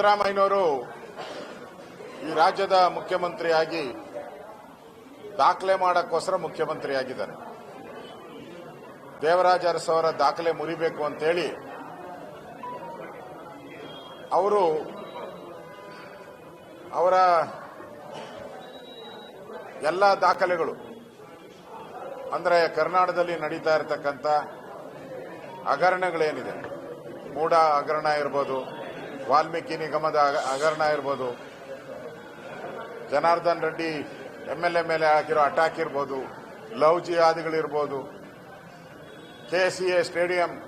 ಸಿದ್ದರಾಮಯ್ಯನವರು ಈ ರಾಜ್ಯದ ಮುಖ್ಯಮಂತ್ರಿಯಾಗಿ ದಾಖಲೆ ಮಾಡೋಕ್ಕೋಸ್ಕರ ಮುಖ್ಯಮಂತ್ರಿಯಾಗಿದ್ದಾರೆ. ದೇವರಾಜ ಅರಸವರ ದಾಖಲೆ ಮುರಿಬೇಕು ಅಂತೇಳಿ ಅವರು ಅವರ ಎಲ್ಲ ದಾಖಲೆಗಳು, ಅಂದರೆ ಕರ್ನಾಟಕದಲ್ಲಿ ನಡೀತಾ ಇರತಕ್ಕಂಥ ಹಗರಣಗಳೇನಿದೆ ಮೂಡ ಹಗರಣ ಇರ್ಬೋದು ವಾಲ್ಮೀಕಿ ನಿಗಮದ ಹಗ- ಹಗರಣ ಇರ್ಬೋದು. Janardhan Reddy M L A ಮೇಲೆ ಹಾಕಿರೋ ಅಟ್ಯಾಕ್ ಇರ್ಬೋದು. ಲವ್ ಜಿಹಾದಿಗಳಿರ್ಬೋದು ಕೆ ಸಿ ಎ ಸ್ಟೇಡಿಯಂ,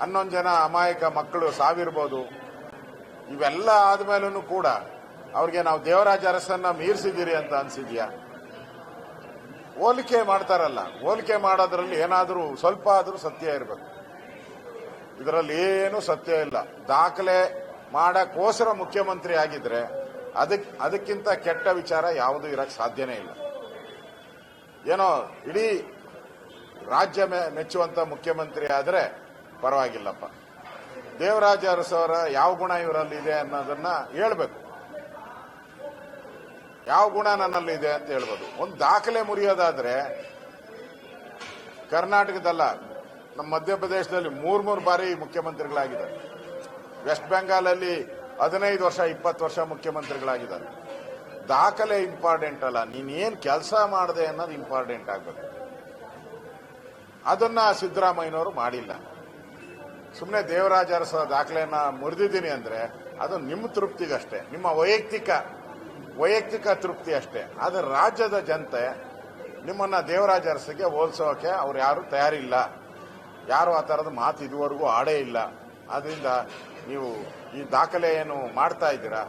ಹನ್ನೊಂದು ಜನ ಅಮಾಯಕ ಮಕ್ಕಳು ಸಾವಿರ್ಬೋದು. ಇವೆಲ್ಲ ಆದ್ಮೇಲೂ ಕೂಡ ಅವ್ರಿಗೆ ನಾವು ದೇವರಾಜ ಅರಸನ್ನ ಮೀರಿಸಿದ್ದೀರಿ ಅಂತ ಅನ್ಸಿದ್ಯಾ? ಹೋಲಿಕೆ ಮಾಡ್ತಾರಲ್ಲ. ಹೋಲಿಕೆ ಮಾಡೋದ್ರಲ್ಲಿ ಏನಾದರೂ ಸ್ವಲ್ಪ ಆದರೂ ಸತ್ಯ ಇರಬೇಕು. ಇದರಲ್ಲಿ ಏನು ಸತ್ಯ ಇಲ್ಲ. ದಾಖಲೆ ಮಾಡಕ್ಕೋಸ್ಕರ ಮುಖ್ಯಮಂತ್ರಿ ಆಗಿದ್ರೆ ಅದಕ್, ಅದಕ್ಕಿಂತ ಕೆಟ್ಟ ವಿಚಾರ ಯಾವುದು ಇರಕ್ ಸಾಧ್ಯನೇ ಇಲ್ಲ. ಏನೋ ಇಡೀ ರಾಜ್ಯ ಮೆಚ್ಚುವಂತ ಮುಖ್ಯಮಂತ್ರಿ ಆದ್ರೆ ಪರವಾಗಿಲ್ಲಪ್ಪ. ದೇವರಾಜ ಅರಸವರ ಯಾವ ಗುಣ ಇವರಲ್ಲಿ ಇದೆ ಅನ್ನೋದನ್ನ ಹೇಳ್ಬೇಕು. ಯಾವ ಗುಣ ನನ್ನಲ್ಲಿ ಇದೆ ಅಂತ ಹೇಳ್ಬೋದು. ಒಂದು ದಾಖಲೆ ಮುರಿಯೋದಾದ್ರೆ ಕರ್ನಾಟಕದಲ್ಲ ನಮ್ಮ ಮಧ್ಯಪ್ರದೇಶದಲ್ಲಿ ಮೂರು ಮೂರು ಬಾರಿ ಮುಖ್ಯಮಂತ್ರಿಗಳಾಗಿದ್ದಾರೆ. ವೆಸ್ಟ್ ಬೆಂಗಾಲಲ್ಲಿ ಹದಿನೈದು ವರ್ಷ, ಇಪ್ಪತ್ತು ವರ್ಷ ಮುಖ್ಯಮಂತ್ರಿಗಳಾಗಿದ್ದಾರೆ. ದಾಖಲೆ ಇಂಪಾರ್ಟೆಂಟ್ ಅಲ್ಲ. ನೀನೇನು ಕೆಲಸ ಮಾಡಿದೆ ಅನ್ನೋದು ಇಂಪಾರ್ಟೆಂಟ್ ಆಗಬೇಕು. ಅದನ್ನ ಸಿದ್ದರಾಮಯ್ಯನವರು ಮಾಡಿಲ್ಲ. ಸುಮ್ಮನೆ ದೇವರಾಜ ಅರಸರ ದಾಖಲೆಯನ್ನ ಮುರಿದಿದ್ದೀನಿ ಅಂದ್ರೆ ಅದು ನಿಮ್ಮ ತೃಪ್ತಿಗಷ್ಟೇ. ನಿಮ್ಮ ವೈಯಕ್ತಿಕ ವೈಯಕ್ತಿಕ ತೃಪ್ತಿ ಅಷ್ಟೇ. ಆದರೆ ರಾಜ್ಯದ ಜನತೆ ನಿಮ್ಮನ್ನ ದೇವರಾಜ ಅರಸಿಗೆ ಹೋಲಿಸೋಕೆ ಅವ್ರು ಯಾರು ತಯಾರಿಲ್ಲ. ಯಾರು ಆ ಥರದ ಮಾತು ಇದುವರೆಗೂ ಆಡೇ ಇಲ್ಲ. ಆದ್ದರಿಂದ ನೀವು ಈ ದಾಖಲೆ ಏನು ಮಾಡ್ತಾ ಇದ್ದೀರಾ?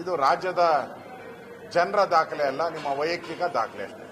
ಇದು ರಾಜ್ಯದ ಜನರ ದಾಖಲೆ ಅಲ್ಲ, ನಿಮ್ಮ ವೈಯಕ್ತಿಕ ದಾಖಲೆ ಅಷ್ಟೇ.